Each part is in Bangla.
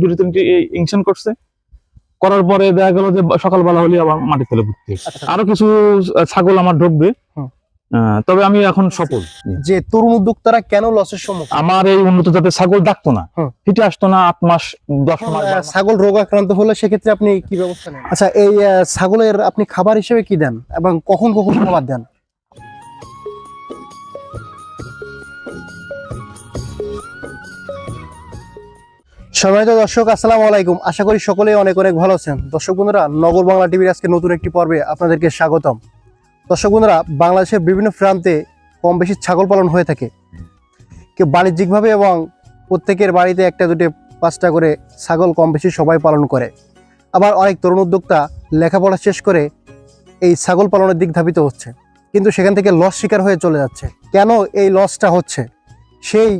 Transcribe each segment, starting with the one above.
দুটো তিনটি ইনশন করছে। করার পরে দেখা গেল যে সকালবেলা হলে আবার মাটি ফেলে পুঁততে আচ্ছা। আরও কিছু ছাগল আমার ঢুকবে। তবে আমি এখন সফল। যে তরুণ উদ্যোক্তারা কেন লসের সম্মুখীন? আমার এই উন্নত জাতের ছাগল ডাকতো না। হিটে আসতো না আট মাস দশ মাস। ছাগল রোগ আক্রান্ত হলে সেক্ষেত্রে আপনি কি ব্যবস্থা নেন? আচ্ছা এই ছাগলের আপনি খাবার হিসেবে কি দেন এবং কখন কখন খাবার দেন? সম্মানিত দর্শক, আসসালামু আলাইকুম। আশা করি সকলেই অনেক অনেক ভালো আছেন। দর্শক বন্ধুরা, নগর বাংলা টিভির আজকে নতুন একটি পর্বে আপনাদেরকে স্বাগতম। দর্শক বন্ধুরা, বাংলাদেশের বিভিন্ন প্রান্তে কম বেশি ছাগল পালন হয়ে থাকে। কেউ বাণিজ্যিকভাবে এবং প্রত্যেকের বাড়িতে একটা, দুটো, পাঁচটা করে ছাগল কম বেশি সবাই পালন করে। আবার অনেক তরুণ উদ্যোক্তা লেখাপড়া শেষ করে এই ছাগল পালনের দিক ধাবিত হচ্ছে। কিন্তু সেখান থেকে লস শিকার হয়ে চলে যাচ্ছে। কেন এই লসটা হচ্ছে? সেই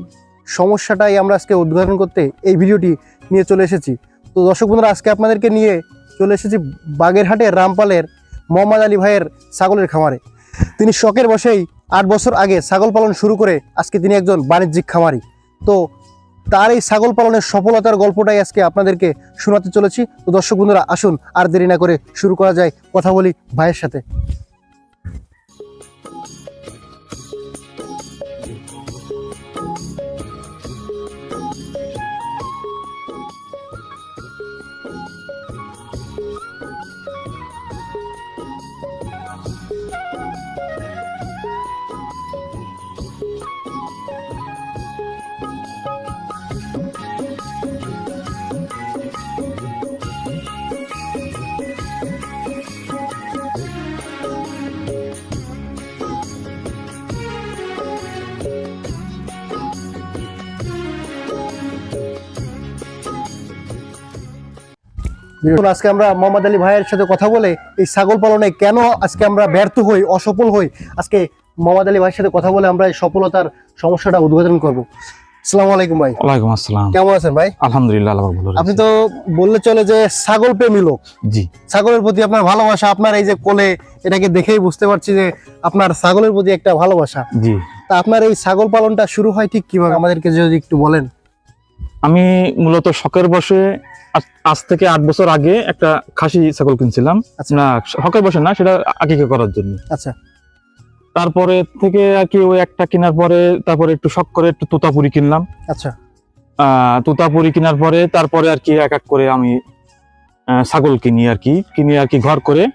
সমস্যাটাই আমরা আজকে উদ্ঘাটন করতে এই ভিডিওটি নিয়ে চলে এসেছি। তো দর্শক বন্ধুরা, আজকে আপনাদেরকে নিয়ে চলে এসেছি বাগেরহাটের রামপালের মোহাম্মদ আলী ভাইয়ের ছাগলের খামারে। তিনি শখের বসেই আট বছর আগে ছাগল পালন শুরু করে আজকে তিনি একজন বাণিজ্যিক খামারি। তো তার এই ছাগল পালনের সফলতার গল্পটাই আজকে আপনাদেরকে শোনাতে চলেছি। তো দর্শক বন্ধুরা, আসুন আর দেরি না করে শুরু করা যায় কথা বলি ভাইয়ের সাথে। আজকে আমরা মোহাম্মদ আলী ভাইয়ের সাথে কথা বলে এই ছাগল পালনে কেন আজকে আমরা ব্যর্থ হই অসফল হই? আজকে মোহাম্মদ আলী ভাইয়ের সাথে কথা বলে আমরা এই সফলতার সমস্যাটা উদ্বোধন করব। আসসালামু আলাইকুম ভাই। ওয়ালাইকুম আসসালাম। কেমন আছেন ভাই? আলহামদুলিল্লাহ আল্লাহ ভালো আপনি তো বললে চলে যে ছাগল প্রেমী লোক। জি। ছাগলের প্রতি আপনার ভালোবাসা আপনার এই যে কোলে এটাকে দেখেই বুঝতে পারছি যে আপনার ছাগলের প্রতি একটা ভালোবাসা। জি। তা আপনার এই ছাগল পালনটা শুরু হয় ঠিক কীভাবে? আমাদেরকে যদি একটু বলেন। আমি মূলত শখের বসে আজ- থেকে আট বছর আগে একটা খাসি ছাগল কিনছিলাম। আচ্ছা। না শখের বসে না সেটা আকিকা করার জন্য। আচ্ছা। তারপরে থেকে আর কি ওই একটা কেনার পরে তারপরে একটু শখ করে একটু তোতাপুরি কিনলাম। আচ্ছা। তোতাপুরি কেনার পরে তারপরে আর কি এক এক করে আমি ছাগল কিনি আর কি কিনে আর কি ঘর করে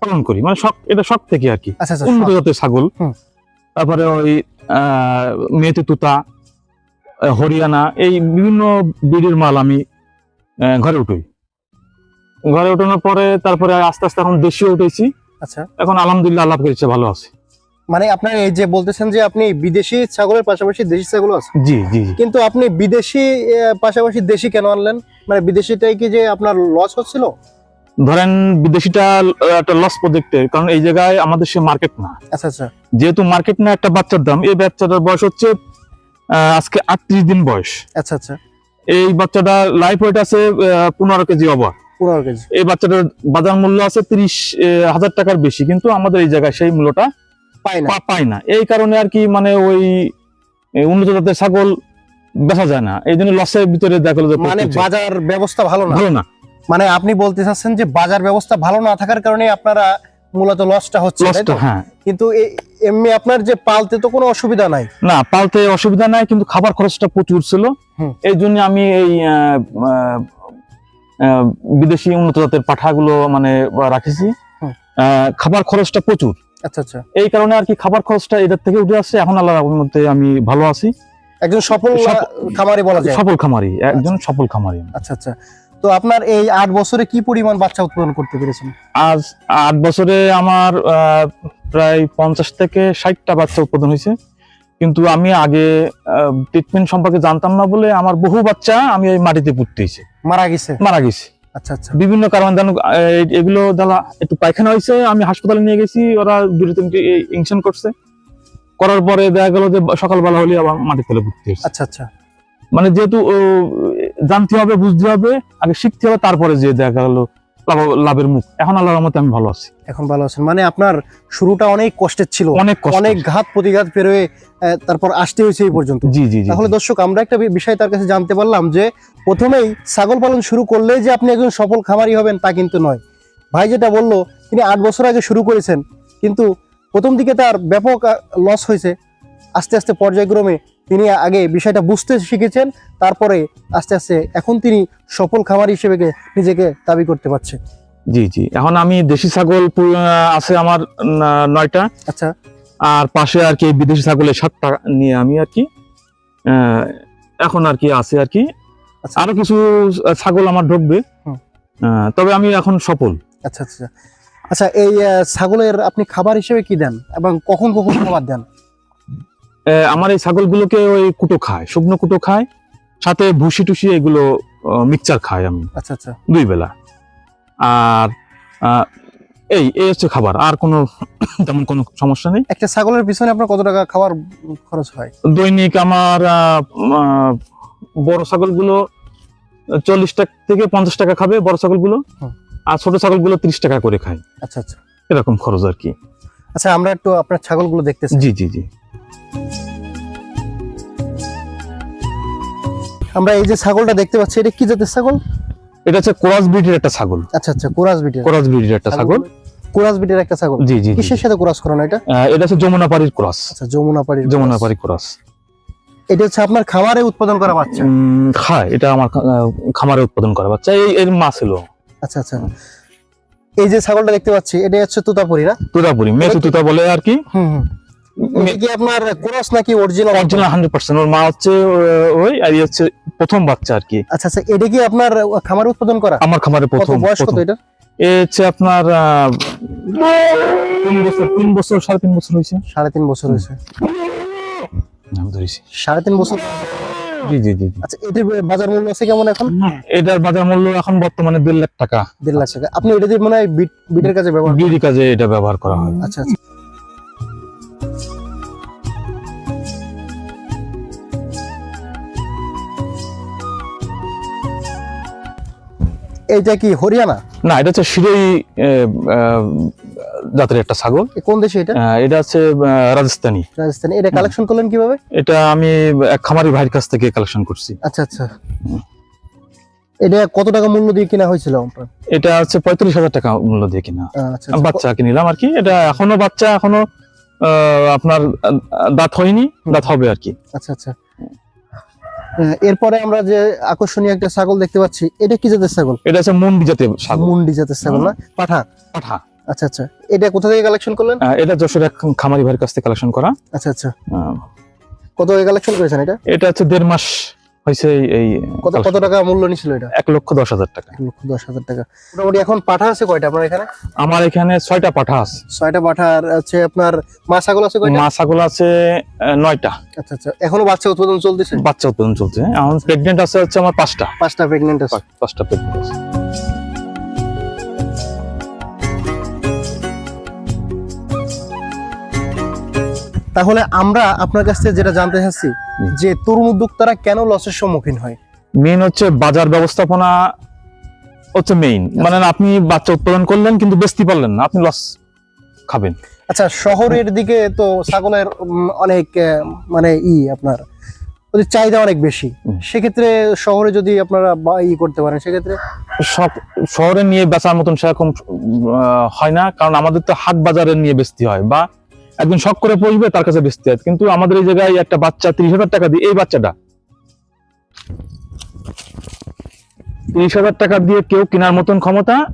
পালন করি। মানে শখ এটা শখ থেকে আর কি। আচ্ছা আচ্ছা উন্নত জাতের ছাগল। তারপরে ওই আহ, মেয়েতে তুতা হরিয়ানা এই বিভিন্ন ব্রিডের মাল আমি ঘরে উঠই। ঘরে উঠানোর পরে তারপরে আস্তে আস্তে এখন দেশীয় উঠেছি। আচ্ছা। এখন আলহামদুলিল্লাহ আল্লাহ করেছে ভালো আছে। মানে আপনার এই যে বলতেছেন যে আপনি বিদেশি ছাগলের পাশাপাশি দেশি ছাগলও আছে? জি জি কিন্তু আপনি বিদেশি পাশাপাশি দেশি কেন আনলেন? মানে বিদেশিটাই কি যে আপনার লস হচ্ছিল? ধরেন বিদেশিটা একটা লস প্রজেক্টের কারণ এই জায়গায় আমাদের সে মার্কেট না। আচ্ছা আচ্ছা। যেহেতু মার্কেট না একটা বাচ্চার দাম এই বাচ্চাটার বয়স হচ্ছে আজকে আটত্রিশ দিন বয়স। আচ্ছা আচ্ছা। এই বাচ্চাটা লাইফ ওয়েট আছে পনেরো কেজি ওভার। পনেরো কেজি। এই বাচ্চাটার বাজার মূল্য আছে তিরিশ হাজার টাকার বেশি কিন্তু আমাদের এই জায়গায় সেই মূল্যটা পাই না। পায় না। এই কারণে আর কি মানে ওই উন্নত জাতের ছাগল বেচা যায় না। এই জন্য লসের ভিতরে দেখা মানে বাজার ব্যবস্থা ভালো না? ভালো না। মানে আপনি বলতে চাচ্ছেন যে বাজার ব্যবস্থা ভালো না থাকার কারণে আপনারা মূলত লসটা হচ্ছে? হ্যাঁ। কিন্তু এমনি আপনার যে পালতে তো কোনো অসুবিধা নাই? না পালতে অসুবিধা নাই কিন্তু খাবার খরচটা প্রচুর ছিল। এই জন্য আমি এই বিদেশি উন্নত জাতের পাঠাগুলো মানে রাখেছি। খাবার খরচটা প্রচুর। আচ্ছা আচ্ছা। এই কারণে আর কি খাবার খরচটা এটার থেকে উঠে আসছে। এখন আল্লাহর মধ্যে আমি ভালো আছি। একজন সফল সফল- খামারি বলা যায়। সফল খামারি একজন সফল খামারি আচ্ছা আচ্ছা। তো আপনার এই আট বছরে কি পরিমাণ বাচ্চা উৎপাদন করতে পেরেছেন? আজ আট বছরে আমার প্রায় পঞ্চাশ থেকে ষাটটা বাচ্চা উৎপাদন হয়েছে। কিন্তু আমি আগে ট্রিটমেন্ট সম্পর্কে জানতাম না বলে আমার বহু বাচ্চা আমি এই মাটিতে পুঁততে হয়েছে। মারা গেছে? মারা গেছে। আচ্ছা আচ্ছা। বিভিন্ন কারণে জানো এগুলো দালা একটু পায়খানা হয়েছে আমি হাসপাতালে নিয়ে গেছি ওরা দুটো তিনটি ইনশন করছে। করার পরে দেখা গেল যে সকালবেলা হলে আবার মাটি ফেলে পুঁততে হয়েছে। আচ্ছা আচ্ছা। মানে যেহেতু জানতে হবে বুঝতে হবে আগে শিখতে হবে তারপরে যে দেখা গেলো লাভ- লাভের মুখ। এখন আল্লাহর রহমতে আমি ভালো আছি। এখন ভালো আছেন। মানে আপনার শুরুটা অনেক কষ্টের ছিল। অনেক অনেক ঘাত প্রতিঘাত পেরোয় তারপর আসতে হয়েছে এই পর্যন্ত। জি জি তাহলে দর্শক আমরা একটা বিষয় তার কাছে জানতে পারলাম যে প্রথমেই ছাগল পালন শুরু করলে যে আপনি একজন সফল খামারি হবেন তা কিন্তু নয়। ভাই যেটা বলল তিনি আট বছর আগে শুরু করেছেন কিন্তু প্রথম দিকে তার ব্যাপক লস হয়েছে। আস্তে আস্তে পর্যায়ক্রমে তিনি আগে বিষয়টা বুঝতে শিখেছেন তারপরে আস্তে আস্তে এখন তিনি সফল খামারি হিসেবে নিজেকে দাবি করতে পারছে। জি জি। এখন আমি দেশি ছাগল আছে আমার নয়টা। আচ্ছা। আর পাশে আর কি বিদেশি ছাগলের সাতটা নিয়ে আমি আর কি এখন আর কি আছে আর কি। আচ্ছা। আরও কিছু ছাগল আমার ঢুকবে। তবে আমি এখন সফল। আচ্ছা আচ্ছা। আচ্ছা এই ছাগলের আপনি খাবার হিসেবে কি দেন এবং কখন কখন খাবার দেন? আমার এই ছাগলগুলোকে ওই কুটো খায় শুকনো কুটো খায় সাথে ভুসি টুসি এগুলো মিক্সচার খাই আমি আচ্ছা আচ্ছা। দুই বেলা। আর এই এই হচ্ছে খাবার আর কোনো তেমন কোনো সমস্যা নেই। একটা ছাগলের পিছনে আপনার কত টাকা খাবার খরচ হয়? দৈনিক আমার বড় ছাগলগুলো চল্লিশ টাকা থেকে পঞ্চাশ টাকা খাবে বড় ছাগলগুলো। আর ছোট ছাগলগুলো ত্রিশ টাকা করে খায়। আচ্ছা আচ্ছা। এরকম খরচ আর কি। আচ্ছা আমরা একটু আপনার ছাগলগুলো দেখতেছি জি জি জি। আমরা এই যে ছাগলটা দেখতে পাচ্ছি এটা কি জাতের ছাগল? এটা হচ্ছে কোরাস ব্রিডের একটা ছাগল। আচ্ছা আচ্ছা কোরাস বিটের কোরাস ব্রিডের একটা ছাগল। কোরাস বিটের একটা ছাগল। জি জি। কিসের সাথে ক্রস করানো এটা? এটা হচ্ছে যমুনা পাড়ির ক্রস। আচ্ছা যমুনা পাড়ির যমুনা cross। পাড়ি ক্রস। এটা হচ্ছে আপনার খামারে উৎপাদন করা বাচ্চা? খায় এটা আমার খামারে উৎপাদন করা বাচ্চা। এই এর মা ছিল। আচ্ছা আচ্ছা। এই যে ছাগলটা দেখতে পাচ্ছি এটা হচ্ছে তুতাপুরি না? তুতাপুরি মেসু তুতা বলে আর কি। হুম হুম। কি আপনার ক্রস নাকি অরিজিনাল অরিজিনাল হান্ড্রেড পার্সেন্ট ওর মা হচ্ছে ওই আর হচ্ছে প্রথম বাচ্চা আর কি। আচ্ছা আচ্ছা এটা কি আপনার খামারে উৎপাদন করা? আমার খামারে প্রথম বয়স কত এটা? এ হচ্ছে আপনার তিন বছর তিন বছর সাড়ে তিন বছর হয়েছে। সাড়ে তিন বছর হয়েছে। আমি ধরেছি। সাড়ে তিন বছর? জি জি জি। আচ্ছা এটার বাজার মূল্য আছে কেমন এখন? এটার বাজার মূল্য এখন বর্তমানে দেড় লাখ টাকা। দেড় লাখ টাকা। আপনি এটা দিয়ে মনে হয় বিট বিটের কাছে ব্যবহার? কাজে এটা ব্যবহার করা হয়। আচ্ছা আচ্ছা। এইটা কি হরিয়ানা? না এটা হচ্ছে শিরোই জাতের একটা ছাগল। কোন দেশে এটা? এটা হচ্ছে রাজস্থানী। রাজস্থান। এটা কালেকশন করলেন কীভাবে? এটা আমি এক খামারি ভাইয়ের কাছ থেকে কালেকশন করছি। আচ্ছা আচ্ছা। এটা কত টাকা মূল্য দিয়ে কিনা হয়েছিল? এটা হচ্ছে পঁয়ত্রিশ হাজার টাকা মূল্য দিয়ে কিনা। আচ্ছা আচ্ছা। বাচ্চা কিনিলাম আর কি। এটা এখনও বাচ্চা এখনও আহ, আপনার দাঁত হয়নি দাঁত হবে আর কি। আচ্ছা আচ্ছা। এরপরে আমরা যে আকর্ষণীয় একটা ছাগল দেখতে পাচ্ছি এটা কি জাতের ছাগল? এটা হচ্ছে মুন্ডি জাতের ছাগল। মুন্ডি জাতের ছাগল না? পাঠা? পাঠা। আচ্ছা আচ্ছা। এটা কোথা থেকে কালেকশন করলেন? এটা যশোর এক খামারি ভাইয়ের কাছ থেকে কালেকশন করা। আচ্ছা আচ্ছা। কত কালেকশন করেছেন এটা? এটা হচ্ছে দেড় মাস হয়েছে এই- কত কত টাকা মূল্য নিছিল এটা? এক লক্ষ দশ হাজার টাকা। এক লক্ষ দশ হাজার টাকা। মোটামুটি এখন পাঠা আছে কয়টা আপনার এখানে? আমার এখানে ছয়টা পাঠা আছে। ছয়টা পাঠা আর হচ্ছে আপনার মা ছাগল আছে কয়টা? মা ছাগল আছে নয়টা। আচ্ছা আচ্ছা। এখনও বাচ্চা উৎপাদন চলতেছে? বাচ্চা উৎপাদন চলছে। এখন প্রেগনেন্ট আছে হচ্ছে আমার পাঁচটা। পাঁচটা প্রেগনেন্ট আছে। পাঁচ- পাঁচটা প্রেগনেন্ট আছে। তাহলে আমরা আপনার কাছ থেকে যেটা জানতে চাচ্ছি যে তরুণ উদ্যোক্তারা কেন লসের সম্মুখীন হয়? মেইন হচ্ছে বাজার ব্যবস্থাপনা হচ্ছে মেইন মানে আপনি বাচ্চা উৎপাদন করলেন কিন্তু বেচতে পারলেন না আপনি লস খাবেন। আচ্ছা শহরের দিকে তো ছাগলের অনেক মানে ই আপনার চাহিদা অনেক বেশি। সেক্ষেত্রে শহরে যদি আপনারা ই করতে পারেন সেক্ষেত্রে? সব শহরে নিয়ে বেচার মতন সেরকম হয় না কারণ আমাদের তো হাট বাজারে নিয়ে বেচতে হয় বা একজন শখ করে পড়বে তার কাছে বেচতে হয়। কিন্তু আমাদের এই জায়গায় একটা বাচ্চা তিরিশ হাজার টাকা দিয়ে এই বাচ্চাটা। তিরিশ হাজার টাকা দিয়ে কেউ কেনার মতন ক্ষমতা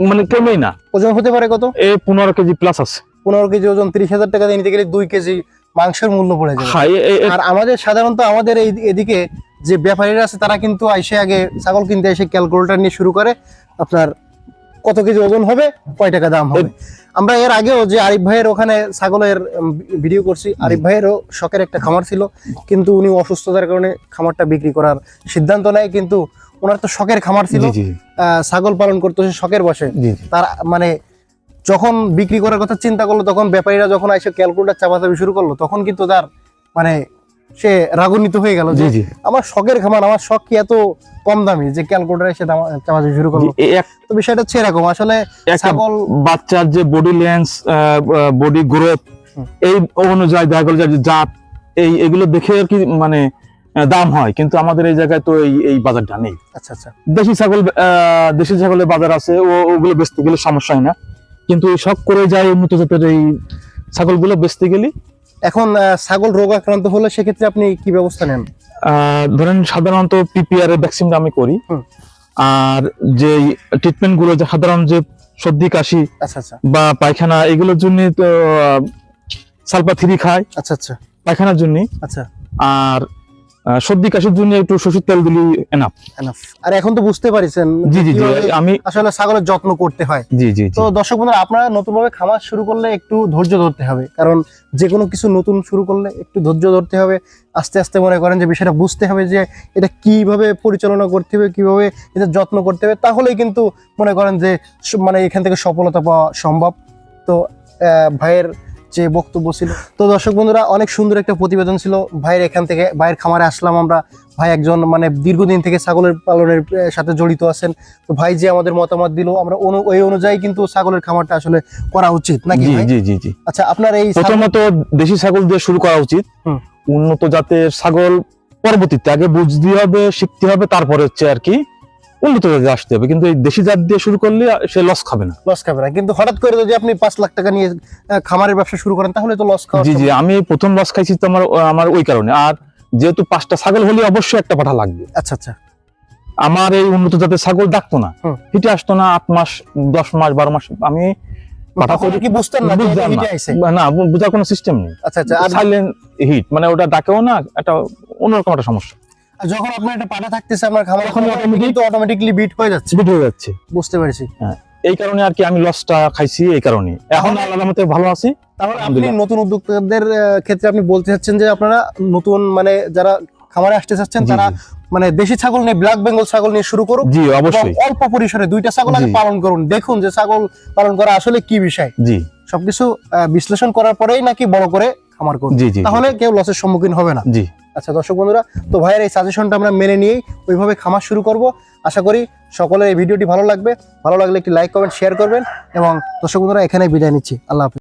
মানে কমেই না। ওজন হতে পারে কত? এই পনেরো কেজি প্লাস আছে। পনেরো কেজি ওজন তিরিশ হাজার টাকা দিয়ে নিতে গেলে দুই কেজি মাংসের মূল্য পড়ে যাবে। এ- আর আমাদের সাধারণত আমাদের এই এদিকে যে ব্যাপারীরা আছে তারা কিন্তু আইসে আগে ছাগল কিনতে এসে ক্যালকুলেটার নিয়ে শুরু করে আপনার কত কেজি ওজন হবে কয় টাকা দাম হবে? আমরা এর আগেও যে আরিফ ভাইয়ের ওখানে ছাগলের ভিডিও করছি আরিফ ভাইয়েরও শখের একটা খামার ছিল কিন্তু উনি অসুস্থতার কারণে খামারটা বিক্রি করার সিদ্ধান্ত নেয় কিন্তু ওনার তো শখের খামার ছিল। ছাগল পালন করতো সে শখের বসে। তার মানে যখন বিক্রি করার কথা চিন্তা করল তখন ব্যাপারীরা যখন এসে ক্যালকুলেটার চাপাচাপি শুরু করল তখন কিন্তু তার মানে সে রাগান্বিত হয়ে গেল জি আমার শখের খামার আমার শখ কি এত কম দামি যে ক্যালকুলেটার এসে চামাচি শুরু করল? তো বিষয়টা হচ্ছে এরকম আসলে ছাগল বাচ্চার যে বডি লেন্স বডি গ্রোথ এই অনুযায়ী দেখা গেল যে জাত এই এগুলো দেখে আর কি মানে দাম হয়। কিন্তু আমাদের এই জায়গায় তো এই এই বাজারটা নেই। আচ্ছা আচ্ছা। দেশি ছাগল দেশি ছাগলের বাজার আছে ও ওগুলো বেচতে গেলে সমস্যা হয় না। কিন্তু শখ করে যায় উন্নত জাতের এই ছাগলগুলো বেচতে গেলে এখন ছাগল রোগ আক্রান্ত হলে সেক্ষেত্রে আপনি কি ব্যবস্থা নেন? ধরেন সাধারণত পিপিআর এর ভ্যাকসিনটা আমি করি। আর যে ট্রিটমেন্টগুলো যে সাধারণ যে সর্দি কাশি আচ্ছা আচ্ছা। বা পায়খানা এগুলোর জন্য তো সালফা থ্রি খায়। আচ্ছা আচ্ছা। পায়খানার জন্য আচ্ছা। আর সর্দি কাশির জন্য একটু শ্বশুর তেল দিলি এনাফ। আর এখন তো বুঝতে পারছেন জি জি জি আমি আসলে ছাগলের যত্ন করতে হয়। জি জি তো দর্শক বন্ধুরা আপনারা নতুন ভাবে খামার শুরু করলে একটু ধৈর্য ধরতে হবে। কারণ যে কোনো কিছু নতুন শুরু করলে একটু ধৈর্য ধরতে হবে। আস্তে আস্তে মনে করেন যে বিষয়টা বুঝতে হবে যে এটা কীভাবে পরিচালনা করতে হবে কীভাবে এটা যত্ন করতে হবে। তাহলেই কিন্তু মনে করেন যে মানে এখান থেকে সফলতা পাওয়া সম্ভব। তো আহ, ভাইয়ের যে বক্তব্য ছিল। তো দর্শক বন্ধুরা অনেক সুন্দর একটা প্রতিবেদন ছিল। ভাইয়ের এখান থেকে ভাইয়ের খামারে আসলাম আমরা। ভাই একজন মানে দীর্ঘদিন থেকে ছাগলের পালনের সাথে জড়িত আছেন। তো ভাই যে আমাদের মতামত দিল আমরা ওই অনুযায়ী কিন্তু ছাগলের খামারটা আসলে করা উচিত নাকি জি জি জি আচ্ছা আপনার এই প্রথমত দেশি ছাগল দিয়ে শুরু করা উচিত। উন্নত জাতের ছাগল পরবর্তীতে আগে বুঝতে হবে শিখতে হবে তারপরে হচ্ছে আর কি উন্নত জাতে আসতে হবে কিন্তু এই দেশি জাত দিয়ে শুরু করলে সে লস খাবে না। লস খাবে না। কিন্তু হঠাৎ করে যদি আপনি পাঁচ লাখ টাকা নিয়ে খামারের ব্যবসা শুরু করেন তাহলে তো লস খাওয়া জি জি আমি প্রথম লস খাইছি তো আমার আমার ওই কারণে। আর যেহেতু পাঁচটা ছাগল হলে অবশ্যই একটা পাঠা লাগবে। আচ্ছা আচ্ছা। আমার এই উন্নত জাতের ছাগল ডাকতো না। হিটে আসতো না আট মাস দশ মাস বারো মাস আমি কি বুঝতেন না যে এটা না। হিটে আইছে? না বু- বোঝার কোনো সিস্টেম নেই। আচ্ছা আচ্ছা সাইলেন্ট হিট মানে ওটা ডাকেও না একটা অন্যরকম একটা সমস্যা। যখন আপনার একটা পাটা থাকতেছে খামার তখন তখন automatic- কিন্তু অটোমেটিকলি বিট হয়ে যাচ্ছে। বিট হয়ে যাচ্ছে। বুঝতে পেরেছি। এই কারণে আর কি আমি লসটা খাইছি এই কারণে। এখন আল্লাহর মতে ভালো আছি তাহলে আপনি নতুন উদ্যোক্তাদের ক্ষেত্রে আপনি বলতে চাচ্ছেন যে আপনারা নতুন মানে যারা খামারে আসতে চাচ্ছেন তারা মানে দেশি ছাগল নিয়ে ব্ল্যাক বেঙ্গল ছাগল নিয়ে শুরু করুক জি অবশ্যই। অল্প পরিসরে দুইটা ছাগল আগে পালন করুন। দেখুন যে ছাগল পালন করা আসলে কি বিষয়। জি। সবকিছু বিশ্লেষণ করার পরেই নাকি বড় করে খামার করুন। জি জি তাহলে কেউ লসের সম্মুখীন হবে না। জি। আচ্ছা দর্শক বন্ধুরা, তো ভাইয়ের এই সাজেশনটা আমরা মেনে নিয়েই ওইভাবে খামার শুরু করব। আশা করি সকলের এই ভিডিওটি ভালো লাগবে। ভালো লাগলে একটি লাইক কমেন্ট শেয়ার করবেন এবং দর্শক বন্ধুরা এখানে বিদায় নিচ্ছি। আল্লাহ হাফিজ।